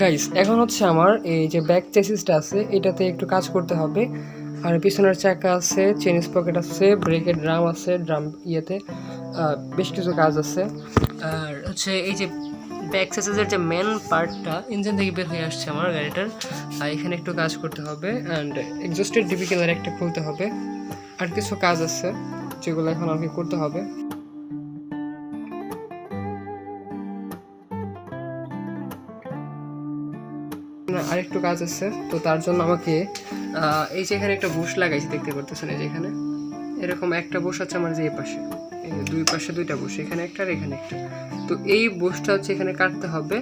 Guys এখন হচ্ছে আমার এই যে ব্যাক চেসিসটা আছে, এটাতে একটু কাজ করতে হবে। আর পিছনের চাকা আছে চেনিস পকেট আছে ব্রেকের ড্রাম আছে ড্রাম ইয়েতে বেশ কিছু কাজ আছে। আর হচ্ছে এই যে ব্যাক চেসিসের যে মেন পার্টটা ইঞ্জিন থেকে বের হয়ে আসছে আমার গাড়িটার। আর এখানে একটু কাজ করতে হবে অ্যান্ড এক্সস্টেড ডিপিকেলার একটা খুলতে হবে। আর কিছু কাজ আছে, যেগুলো এখন আমাকে করতে হবে। আরেকটু কাজ আছে, তো তার জন্য আমাকে এই যে এখানে একটা বুশ লাগাইছি, দেখতে পারতেছেন এই যে এখানে? এরকম একটা বুশ আছে আমার যে এই পাশে দুই পাশে দুইটা বুশ এখানে একটা আর এখানে একটা। তো এই বুশটা হচ্ছে এখানে কাটতে হবে,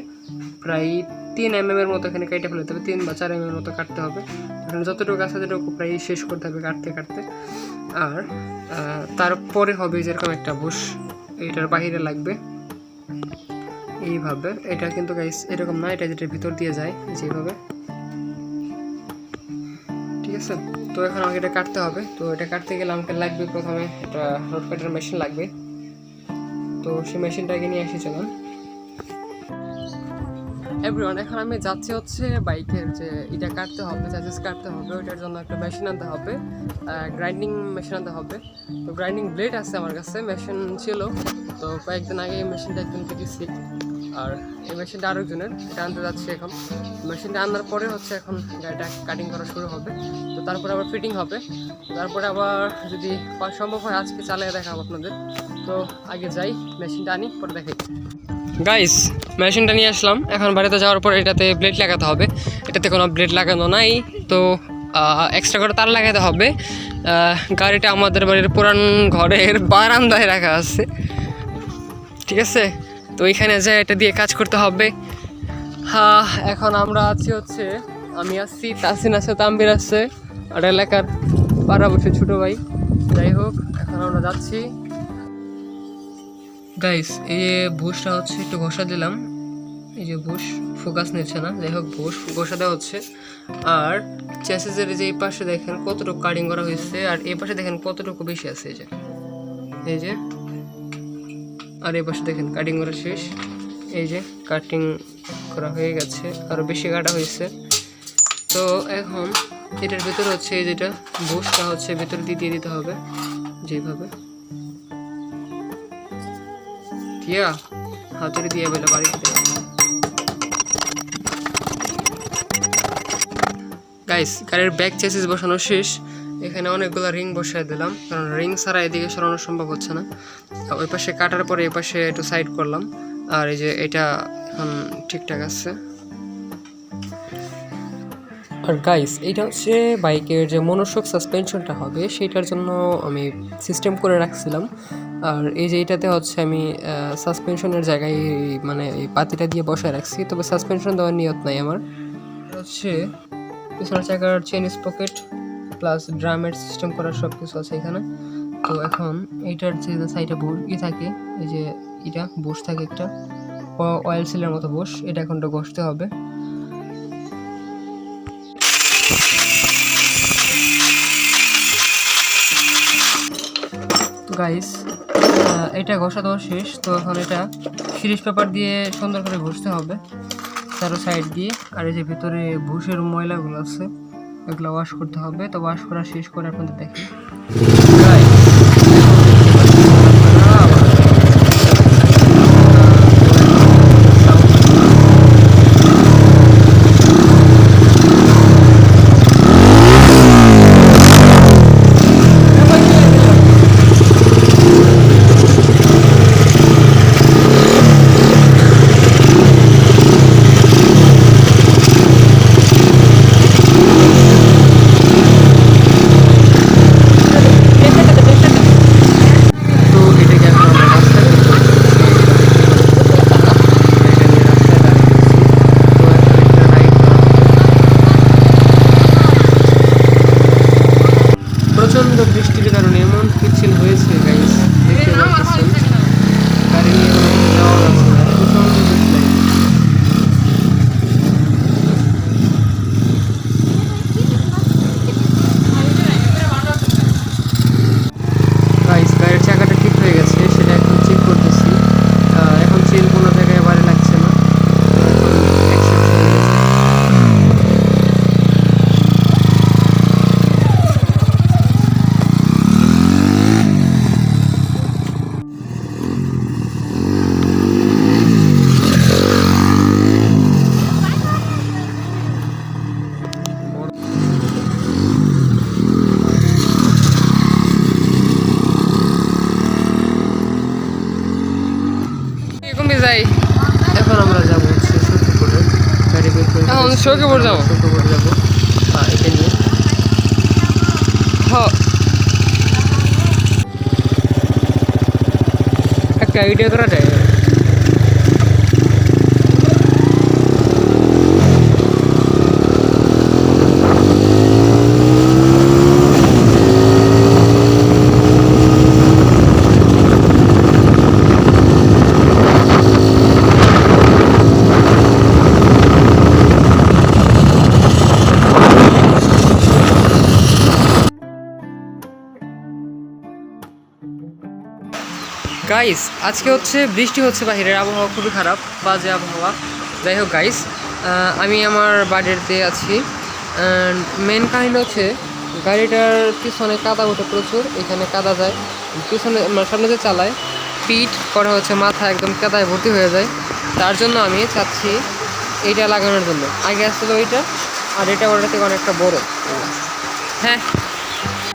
প্রায় তিন এম এর মতো এখানে কেটে ফেলতে হবে, তিন বা চার এম এর মতো কাটতে হবে। এখানে যতটুকু আছে ততটুকু প্রায় শেষ করতে হবে কাটতে কাটতে। আর তারপরে হবে যেরকম একটা বুশ এটার বাইরে লাগবে। এইভাবে। এটা কিন্তু গাইস এরকম না, এটা যেটা ভিতর দিয়ে যায়, যেভাবে। ঠিক আছে? তো এখন আমাকে এটা কাটতে হবে। তো এটা কাটতে গেলে আমাকে লাগবে প্রথমে একটা রোড কাটার মেশিন লাগবে। তো সেই মেশিনটাকে নিয়ে আসি, চলুন। এভরিওয়ান এখন আমি যাচ্ছি হচ্ছে বাইকের যে এটা কাটতে হবে চার্জেস কাটতে হবে, ওইটার জন্য একটা মেশিন আনতে হবে গ্রাইন্ডিং মেশিন আনতে হবে। তো গ্রাইন্ডিং ব্লেড আছে আমার কাছে মেশিন ছিল। তো কয়েকদিন আগে মেশিনটা একজনকে দিচ্ছি আর এই মেশিনটা আরেকজনের এটা আনতে যাচ্ছি এখন। মেশিনটা আনার পরে হচ্ছে এখন গাড়িটা কাটিং করা শুরু হবে। তো তারপরে আবার ফিটিং হবে। তারপরে আবার যদি সম্ভব হয় আজকে চালিয়ে দেখাবো আপনাদের। তো আগে যাই, মেশিনটা আনি, পরে দেখাই। গাইস মেশিনটা নিয়ে আসলাম। এখন বাড়িতে যাওয়ার পর এটাতে ব্লেড লাগাতে হবে। এটাতে কোনো ব্লেড লাগানো নাই। তো এক্সট্রা করে তার লাগাতে হবে। গাড়িটা আমাদের বাড়ির পুরান ঘরের বারান্দায় রাখা আছে। ঠিক আছে? তো এখানে যায় এটা দিয়ে কাজ করতে হবে। হ্যাঁ এখন আমরা আছি হচ্ছে, আমি আছি তাসিন আছে তাম্বির আছে, আর এলাকার পাড়া বসে ছোটো ভাই। যাই হোক, এখন আমরা যাচ্ছি। গাইস এই যে বুশটা হচ্ছে, একটু ঘষা দিলাম। এই যে বুশ ফোকাস নিচ্ছে না। যাই হোক বুশ ঘষা দেওয়া হচ্ছে। আর চ্যাসেজের যে এই পাশে দেখেন কতটুকু কাটিং করা হয়েছে, আর এই পাশে দেখেন কতটুকু বেশি আছে, এই যে। এই যে আর এই পাশে দেখেন কাটিং করা শেষ। এই যে কাটিং করা হয়ে গেছে আরও বেশি কাটা হয়েছে। তো এখন এটার ভিতরে হচ্ছে এই যেটা বুশটা হচ্ছে ভিতরে দিয়ে দিয়ে দিতে হবে, যেভাবে। দিয়া, হাতুড়ি দিয়ে বেলা বাড়িতে গাইস গাড়ির ব্যাক চেসিস বসানো শেষ। এখানে অনেকগুলো রিং বসায় দিলাম, কারণ রিং ছাড়া এদিকে সরানো সম্ভব হচ্ছে না। ওই পাশে কাটার পরে এই পাশে একটু সাইড করলাম, আর এই যে এটা এখন ঠিকঠাক আছে। আর গাইস এটা হচ্ছে বাইকের যে মনোশক সাসপেনশনটা হবে সেটার জন্য আমি সিস্টেম করে রাখছিলাম। আর এই যে এটাতে হচ্ছে আমি সাসপেনশনের জায়গায় মানে এই পাতিটা দিয়ে বসায় রাখছি, তবে সাসপেনশন দেওয়ার নিয়ত নাই আমার। হচ্ছে, পিছনের চাকার চেনিস পকেট প্লাস ড্রামের সিস্টেম করার সব কিছু আছে এখানে। তো এখন এইটার যে সাইডে ই থাকে, এই যে এটা বস থাকে একটা। অয়েল সিলের মতো বস এটা এখন ঘষতে হবে। গাইস এটা ঘষা দেওয়া শেষ, তো এখন এটা সিরিজ পেপার দিয়ে সুন্দর করে ঘষতে হবে। চারো সাইড দিয়ে, আর এই যে ভিতরে ভুষের ময়লাগুলো আছে। এগুলো ওয়াশ করতে হবে। তো ওয়াশ করা শেষ করে আপনাদের দেখি এখন আমরা যাব হচ্ছে সখীপুরে। গাড়ি বের করে এখন সখীপুর যাব? সখীপুর যাব। এটা নিয়ে। একটা ভিডিও করা যায় গাইস আজকে হচ্ছে বৃষ্টি হচ্ছে বাহিরের, আবহাওয়া খুবই খারাপ, বাজে আবহাওয়া। যাই হোক গাইস আমি আমার বাড়িতে আছি। মেন কাহিনী হচ্ছে, গাড়িটার পিছনে কাদা ওঠে প্রচুর, এখানে কাদা যায়। পিছনে মানে সামনে যে চালায়, পিঠ করা হচ্ছে, মাথা একদম কাদায় ভর্তি হয়ে যায়। তার জন্য আমি চাচ্ছি এইটা লাগানোর জন্য। আগে আসছিল ওইটা আর এটা ওটা থেকে অনেকটা বড়। হ্যাঁ